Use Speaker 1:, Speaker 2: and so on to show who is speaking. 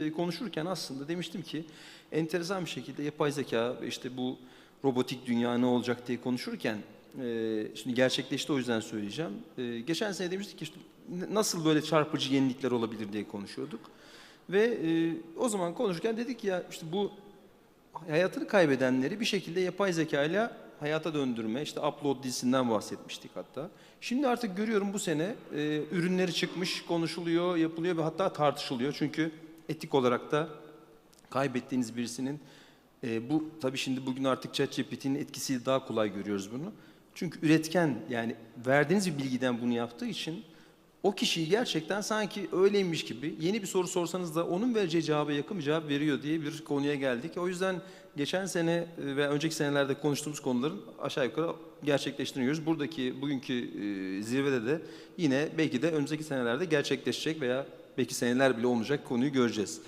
Speaker 1: e, konuşurken aslında demiştim ki enteresan bir şekilde yapay zeka ve işte bu robotik dünya ne olacak diye konuşurken e, şimdi gerçekleşti o yüzden söyleyeceğim. E, geçen sene demiştik ki işte nasıl böyle çarpıcı yenilikler olabilir diye konuşuyorduk. Ve o zaman konuşurken dedik ya işte bu hayatını kaybedenleri bir şekilde yapay zeka ile hayata döndürme, işte upload dizisinden bahsetmiştik hatta. Şimdi artık görüyorum bu sene ürünleri çıkmış, konuşuluyor, yapılıyor ve hatta tartışılıyor. Çünkü etik olarak da kaybettiğiniz birisinin e, bu tabii şimdi bugün artık ChatGPT'nin etkisiyle daha kolay görüyoruz bunu. Çünkü üretken yani verdiğiniz bir bilgiden bunu yaptığı için o kişiyi gerçekten sanki öyleymiş gibi yeni bir soru sorsanız da onun vereceği cevaba yakın bir cevap veriyor diye bir konuya geldik. O yüzden geçen sene e, ve önceki senelerde konuştuğumuz konuların aşağı yukarı gerçekleştiriyoruz. Buradaki bugünkü e, zirvede de yine belki de önümüzdeki senelerde gerçekleşecek veya belki seneler bile olmayacak konuyu göreceğiz.